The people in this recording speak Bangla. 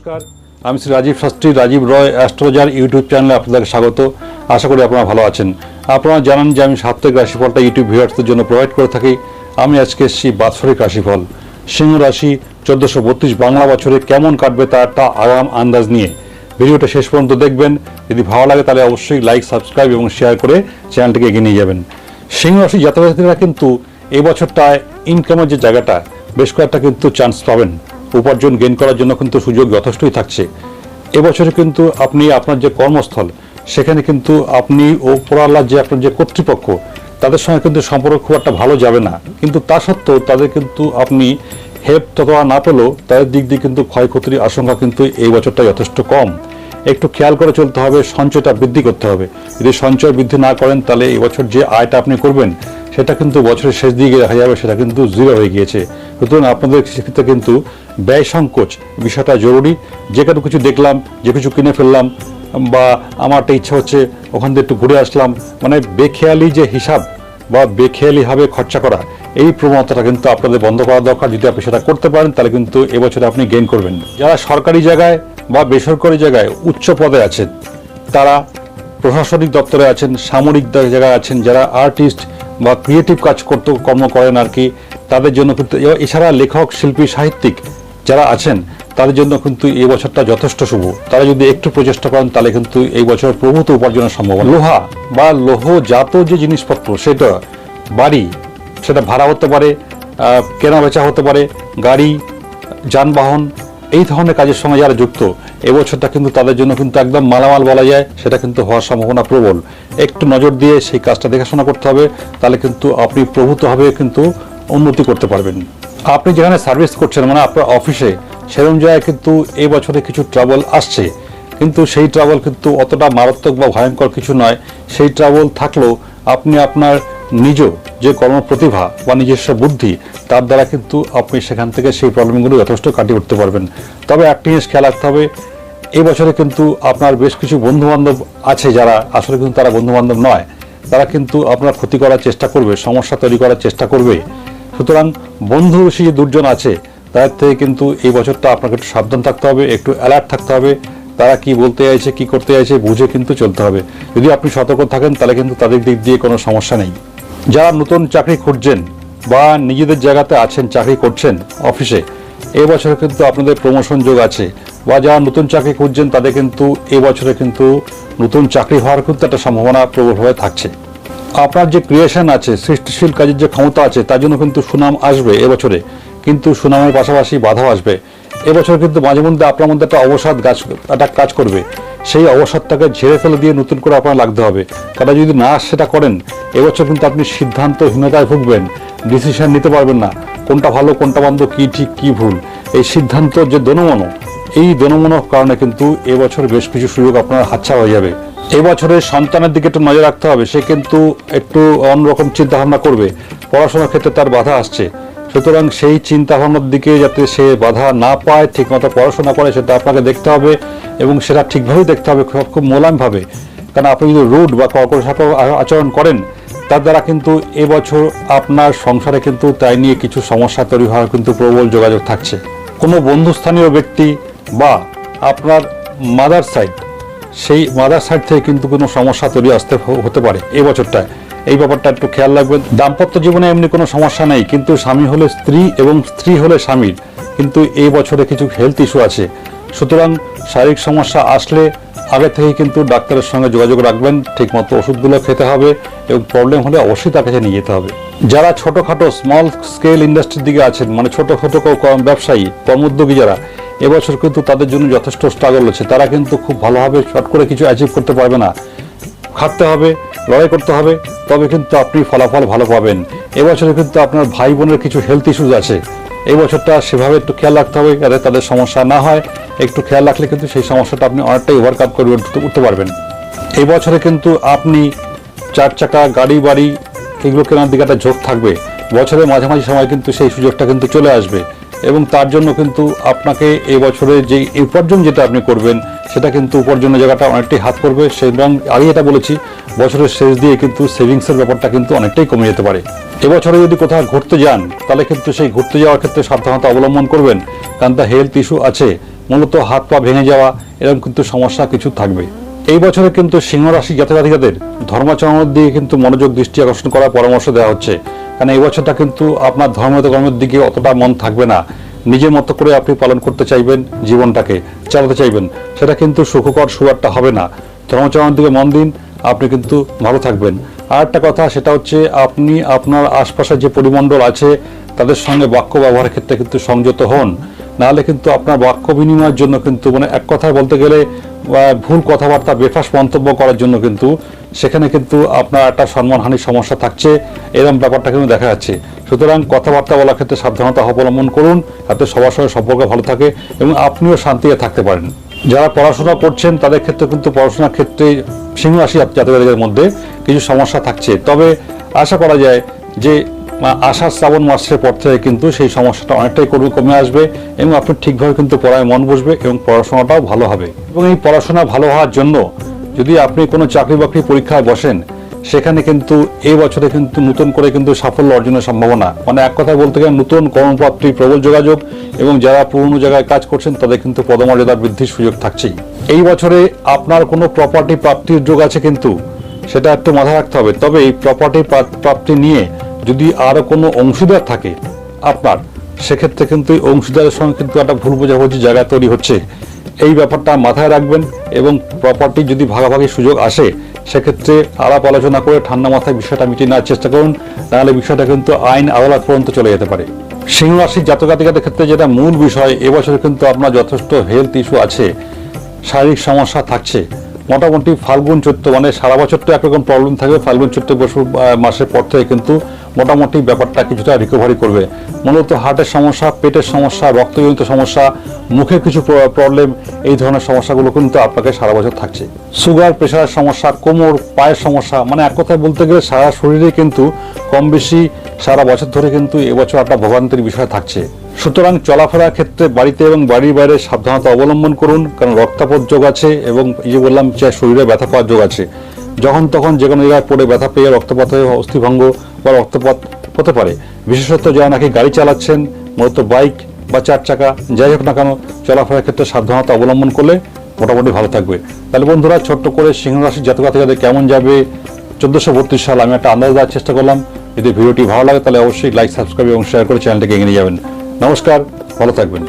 নমস্কার। আমি শ্রী রাজীব শাস্ত্রী, রাজীব রয়, অ্যাস্ট্রোলজার ইউটিউব চ্যানেলে আপনাদেরকে স্বাগত। আশা করি আপনারা ভালো আছেন। আপনারা জানান যে আমি সাপ্তাহিক রাশিফলটা ইউটিউব ভিউয়ার্সদের জন্য প্রোভাইড করে থাকি। আমি আজকে এসেছি বাৎসরিক রাশিফল। সিংহ রাশি, চোদ্দোশো বত্রিশ বাংলা বছরে কেমন কাটবে তার একটা আগাম আন্দাজ নিয়ে। ভিডিওটা শেষ পর্যন্ত দেখবেন। যদি ভালো লাগে তাহলে অবশ্যই লাইক সাবস্ক্রাইব এবং শেয়ার করে চ্যানেলটিকে এগিয়ে নিয়ে যাবেন। সিংহ রাশি জাতকজাতিরা কিন্তু এই বছরটায় ইনকামের যে জায়গাটা, বেশ কয়েকটা কিন্তু চান্স পাবেন। উপার্জন গেইন করার জন্য কিন্তু সুযোগ যথেষ্টই থাকছে। এবছরে কিন্তু আপনি আপনার যে কর্মস্থল, সেখানে কিন্তু আপনি ও পোড়াল্লার যে আপনার যে কর্তৃপক্ষ, তাদের সঙ্গে কিন্তু সম্পর্ক খুব একটা ভালো যাবে না। কিন্তু তা সত্ত্বেও তাদের কিন্তু আপনি হেল্প ততটা না পেলেও তাদের দিক দিয়ে কিন্তু ক্ষয়ক্ষতির আশঙ্কা কিন্তু এই বছরটা যথেষ্ট কম। একটু খেয়াল করে চলতে হবে, সঞ্চয়টা বৃদ্ধি করতে হবে। যদি সঞ্চয় বৃদ্ধি না করেন, তাহলে এই বছর যে আয়টা আপনি করবেন সেটা কিন্তু বছরের শেষ দিকে দেখা যাবে, সেটা কিন্তু জিরো হয়ে গিয়েছে। সুতরাং আপনাদের সেক্ষেত্রে কিন্তু ব্যয় সংকোচ বিষয়টা জরুরি। যে কোনো কিছু দেখলাম, যে কিছু কিনে ফেললাম, বা আমার একটা ইচ্ছা হচ্ছে ওখান থেকে একটু ঘুরে আসলাম মানে বেখেয়ালি যে হিসাব বা বেখেয়ালিভাবে খরচা করা, এই প্রবণতাটা কিন্তু আপনাদের বন্ধ করা দরকার। যদি আপনি সেটা করতে পারেন, তাহলে কিন্তু এবছরে আপনি গেইন করবেন। যারা সরকারি জায়গায় বা বেসরকারি জায়গায় উচ্চ পদে আছেন, তারা প্রশাসনিক দপ্তরে আছেন, সামরিক জায়গায় আছেন, যারা আর্টিস্ট বা ক্রিয়েটিভ কাজ করতে কর্ম করেন আর কি, তাদের জন্য কিন্তু এছাড়া লেখক, শিল্পী, সাহিত্যিক যারা আছেন, তাদের জন্য কিন্তু এই বছরটা যথেষ্ট শুভ। তারা যদি একটু প্রচেষ্টা করেন, তাহলে কিন্তু এই বছর প্রভূত উপার্জনের সম্ভাবনা। লোহা বা লৌহজাত যে জিনিসপত্র, সেটা বাড়ি, সেটা ভাড়া হতে পারে কেনা বেচা হতে পারে, গাড়ি, যানবাহন, এই ধরনের কাজের সঙ্গে যারা যুক্ত এবছরটা কিন্তু তাদের জন্য কিন্তু একদম মালামাল বলা যায়, সেটা কিন্তু হওয়ার সম্ভাবনা প্রবল। একটু নজর দিয়ে সেই কাজটা দেখাশোনা করতে হবে, তাহলে কিন্তু আপনি প্রভূতভাবে কিন্তু উন্নতি করতে পারবেন। আপনি যেখানে সার্ভিস করছেন মানে আপনার অফিসে, সেরকম জায়গায় কিন্তু এই বছরে কিছু ট্রাবল আসছে। কিন্তু সেই ট্রাবল কিন্তু অতটা মারাত্মক বা ভয়ঙ্কর কিছু নয়। সেই ট্রাবল থাকলেও আপনি আপনার নিজ যে কর্মপ্রতিভা বা নিজস্ব বুদ্ধি, তার দ্বারা কিন্তু আপনি সেখান থেকে সেই প্রবলেমগুলো যথেষ্ট কাটিয়ে উঠতে পারবেন। তবে একটা জিনিস খেয়াল রাখতে হবে, এই বছরে কিন্তু আপনার বেশ কিছু বন্ধু বান্ধব আছে যারা, আসলে কিন্তু তারা বন্ধু বান্ধব নয়, তারা কিন্তু আপনার ক্ষতি করার চেষ্টা করবে, সমস্যা তৈরি করার চেষ্টা করবে। সুতরাং বন্ধু বেশি যে দুর্জন আছে, তাদের থেকে কিন্তু এই বছরটা আপনাকে একটু সাবধান থাকতে হবে, একটু অ্যালার্ট থাকতে হবে, তারা কি বলতে চাইছে, কি করতে চাইছে, বুঝে কিন্তু চলতে হবে। যদি আপনি সতর্ক থাকেন, তাহলে কিন্তু তাদের দিক দিয়ে কোনো সমস্যা নেই। যারা নতুন চাকরি খুঁজছেন বা নিজেদের জায়গাতে আছেন, চাকরি করছেন অফিসে এই বছরে কিন্তু আপনাদের প্রমোশন যোগ আছে। বা যারা নতুন চাকরি খুঁজছেন, তাদের কিন্তু এই বছরে কিন্তু নতুন চাকরি হওয়ার কিন্তু একটা সম্ভাবনা প্রবলভাবে থাকছে। আপনার যে ক্রিয়েশন আছে, সৃষ্টিশীল কাজের যে ক্ষমতা আছে, তার জন্য কিন্তু সুনাম আসবে এবছরে কিন্তু সুনামের পাশাপাশি বাধাও আসবে। এবছর কিন্তু মাঝে মধ্যে আপনার মধ্যে একটা অবসাদ গাছ, একটা কাজ করবে। সেই অবসাদটাকে ঝেড়ে ফেলে দিয়ে নতুন করে আপনার লাগতে হবে। কারণ যদি না সেটা করেন, এবছর কিন্তু আপনি সিদ্ধান্তহীনতায় ভুগবেন ডিসিশন নিতে পারবেন না। কোনটা ভালো, কোনটা মন্দ, কী ঠিক, কী ভুল। এই সিদ্ধান্ত যে দনমনো, এই দনমনোর কারণে কিন্তু এবছর বেশ কিছু সুযোগ আপনার হাতছাড়া হয়ে যাবে। এবছরে সন্তানের দিকে একটু নজর রাখতে হবে, সে কিন্তু একটু অন্যরকম চিন্তা ভাবনা করবে। পড়াশোনার ক্ষেত্রে তার বাধা আসছে। সুতরাং সেই চিন্তা ভাবনার দিকে যাতে সে বাধা না পায়, ঠিকমতো পড়াশোনা করে, সেটা আপনাকে দেখতে হবে। এবং সেটা ঠিকভাবেই দেখতে হবে, খুব মোলায়েমভাবে কারণ আপনি যদি রুড বা কর্কশ আচরণ করেন, তার দ্বারা কিন্তু এবছর আপনার সংসারে কিন্তু তাই নিয়ে কিছু সমস্যা তৈরি হওয়ার কিন্তু প্রবল যোগাযোগ থাকছে। কোনো বন্ধুস্থানীয় ব্যক্তি বা আপনার মাদার সাইড, সেই মাদার সাইড থেকে কিন্তু কোনো সমস্যা তৈরি আসতে হতে পারে এই বছরটায়। এই ব্যাপারটা একটু খেয়াল রাখবেন। দাম্পত্য জীবনে এমনি কোনো সমস্যা নেই, কিন্তু স্বামী হলে স্ত্রী এবং স্ত্রী হলে স্বামীর। কিন্তু এই বছরে কিছু হেলথ ইস্যু আছে। সুতরাং শারীরিক সমস্যা আসলে আগে থেকেই কিন্তু ডাক্তারের সঙ্গে যোগাযোগ রাখবেন, ঠিকমতো ওষুধগুলো খেতে হবে এবং প্রবলেম হলে অবশ্যই তার কাছে নিয়ে যেতে হবে। যারা ছোটোখাটো স্মল স্কেল ইন্ডাস্ট্রির দিকে আছেন মানে ছোটোখাটো ব্যবসায়ী কর্মোদ্যোগী যারা, এবছর কিন্তু তাদের জন্য যথেষ্ট স্ট্রাগল হচ্ছে তারা কিন্তু খুব ভালোভাবে শর্ট করে কিছু অ্যাচিভ করতে পারবে না। খাটতে হবে, লড়াই করতে হবে, তবে কিন্তু আপনি ফলাফল ভালো পাবেন। এবছরে কিন্তু আপনার ভাই বোনের কিছু হেলথ ইস্যুজ আছে। এই বছরটা সেভাবে একটু খেয়াল রাখতে হবে, যাতে তাদের সমস্যা না হয়। একটু খেয়াল রাখলে কিন্তু সেই সমস্যাটা আপনি অনেকটাই ওভারকাম করে উঠতে- পারবেন। এই বছরে কিন্তু আপনি চার চাকা, গাড়ি, বাড়ি এগুলো কেনার দিকে একটা ঝোঁক থাকবে। বছরের মাঝামাঝি সময় কিন্তু সেই সুযোগটা কিন্তু চলে আসবে। এবং তার জন্য কিন্তু আপনাকে এই বছরে যে উপার্জন যেটা আপনি করবেন সেটা কিন্তু উপার্জনের জায়গাটা অনেকটাই হাত করবে। সুতরাং আগে এটা বলেছি, বছরের শেষ দিয়ে কিন্তু সেভিংসের ব্যাপারটা কিন্তু অনেকটাই কমে যেতে পারে। এবছরে যদি কোথাও ঘুরতে যান, তাহলে কিন্তু সেই ঘুরতে যাওয়ার ক্ষেত্রে সাবধানতা অবলম্বন করবেন, কারণ তা হেলথ ইস্যু আছে। মূলত হাত পা ভেঙে যাওয়া, এরকম কিন্তু সমস্যা কিছু থাকবে। এই বছরে কিন্তু সিংহ রাশি জাতকাধিকাদের ধর্মাচরণের দিকে কিন্তু মনোযোগ, দৃষ্টি আকর্ষণ করার পরামর্শ দেওয়া হচ্ছে। কারণ এই বছরটা কিন্তু আপনার ধর্মকর্মের দিকে অতটা মন থাকবে না। নিজের মতো করে আপনি পালন করতে চাইবেন জীবনটাকে। চালাতে চাইবেন। সেটা কিন্তু সুখকর সুয়ারটা হবে না। ধর্মচরণের দিকে মন দিন, আপনি কিন্তু ভালো থাকবেন। আর একটা কথা, সেটা হচ্ছে আপনি আপনার আশপাশের যে পরিমণ্ডল আছে, তাদের সঙ্গে বাক্য ব্যবহারের ক্ষেত্রে কিন্তু সংযত হন। নাহলে কিন্তু আপনার বাক্য বিনিময়ের জন্য কিন্তু মানে এক কথায় বলতে গেলে ভুল কথাবার্তা, বেফাস মন্তব্য করার জন্য কিন্তু সেখানে কিন্তু আপনার একটা সম্মানহানির সমস্যা থাকছে। এরকম ব্যাপারটা কিন্তু দেখা যাচ্ছে। সুতরাং কথাবার্তা বলার ক্ষেত্রে সাবধানতা অবলম্বন করুন, যাতে সবার সঙ্গে সম্পর্ক ভালো থাকে এবং আপনিও শান্তিতে থাকতে পারেন। যারা পড়াশোনা করছেন, তাদের ক্ষেত্রে কিন্তু পড়াশোনার ক্ষেত্রে সিংহ রাশি জাতকের মধ্যে কিছু সমস্যা থাকছে। তবে আশা করা যায় যে আষাঢ় শ্রাবণ মাসের পর থেকে কিন্তু সেই সমস্যাটা অনেকটাই করবে কমে আসবে এবং আপনি ঠিকভাবে কিন্তু পড়ায় মন বসবে এবং পড়াশোনাটাও ভালো হবে। এবং এই পড়াশোনা ভালো হওয়ার জন্য যদি আপনি কোনো চাকরি বাকরি পরীক্ষায় বসেন, সেখানে কিন্তু এই বছরে কিন্তু নতুন করে কিন্তু সাফল্য অর্জনের সম্ভাবনা। মানে এক কথায় বলতে গেলে নতুন কর্মপ্রাপ্তি, প্রবল যোগাযোগ এবং যারা পুরনো জায়গায় কাজ করছেন, তাদের কিন্তু পদমর্যাদা বৃদ্ধির সুযোগ থাকছেই। এই বছরে আপনার কোনো প্রপার্টি প্রাপ্তির যোগ আছে কিন্তু, সেটা একটু মাথায় রাখতে হবে। তবে এই প্রপার্টি প্রাপ্তি নিয়ে যদি আরও কোনো অংশীদার থাকে আপনার, সেক্ষেত্রে কিন্তু এই অংশীদারের সঙ্গে কিন্তু একটা ভুল বোঝাবুঝি জায়গা তৈরি হচ্ছে। এই ব্যাপারটা মাথায় রাখবেন এবং প্রপার্টি যদি ভাগাভাগি সুযোগ আসে, সেক্ষেত্রে আলাপ আলোচনা করে ঠান্ডা মাথায় বিষয়টা মিটিয়ে নেওয়ার চেষ্টা করুন, নাহলে বিষয়টা কিন্তু আইন আদালত পর্যন্ত চলে যেতে পারে। সিংহ রাশির জাতকাতিকাদের ক্ষেত্রে যেটা মূল বিষয়, এবছর কিন্তু আপনার যথেষ্ট হেলথ ইস্যু আছে, শারীরিক সমস্যা থাকছে। মোটামুটি ফাল্গুন চৈত্র মানে সারা বছর তো একরকম প্রবলেম থাকবে ফাল্গুন চৈত্র বছর মাসের পর থেকে কিন্তু মোটামুটি ব্যাপারটা কিছুটা রিকভারি করবে। মূলত হার্টের সমস্যা, পেটের সমস্যা, রক্তজনিত সমস্যা, মুখে কিছু প্রবলেম এই ধরনের সমস্যাগুলো কিন্তু আপনাকে সারা বছর থাকছে। সুগার প্রেশারের সমস্যা, কোমর, পায়ের সমস্যা মানে এক কথায় বলতে গেলে সারা শরীরে কিন্তু কম বেশি সারা বছর ধরে কিন্তু এবছর একটা ভোগান্তির বিষয় থাকছে। সুতরাং চলাফেরার ক্ষেত্রে বাড়িতে এবং বাড়ির বাইরে সাবধানতা অবলম্বন করুন, কারণ রক্তাপত যোগ আছে এবং এই যে বললাম যে শরীরে ব্যথা পাওয়ার যোগ আছে। যখন তখন যে কোনো জায়গায় পড়ে ব্যথা পেয়ে রক্তপাত হয়ে অস্থিভঙ্গ বা রক্তপাত হতে পারে। বিশেষত যারা নাকি গাড়ি চালাচ্ছেন, মূলত বাইক বা চার চাকা, যাই হোক না কেন, চলাফেরার ক্ষেত্রে সাবধানতা অবলম্বন করলে মোটামুটি ভালো থাকবে। তাহলে বন্ধুরা, ছোট্ট করে সিংহ রাশির জাতকা থেকে কেমন যাবে? চোদ্দোশো বত্রিশ সাল আমি একটা আন্দাজ দেওয়ার চেষ্টা করলাম। যদি ভিডিওটি ভালো লাগে, তাহলে অবশ্যই লাইক সাবস্ক্রাইব এবং শেয়ার করে চ্যানেলটিকে এগিয়ে যাবেন। নমস্কার, ভালো থাকবেন।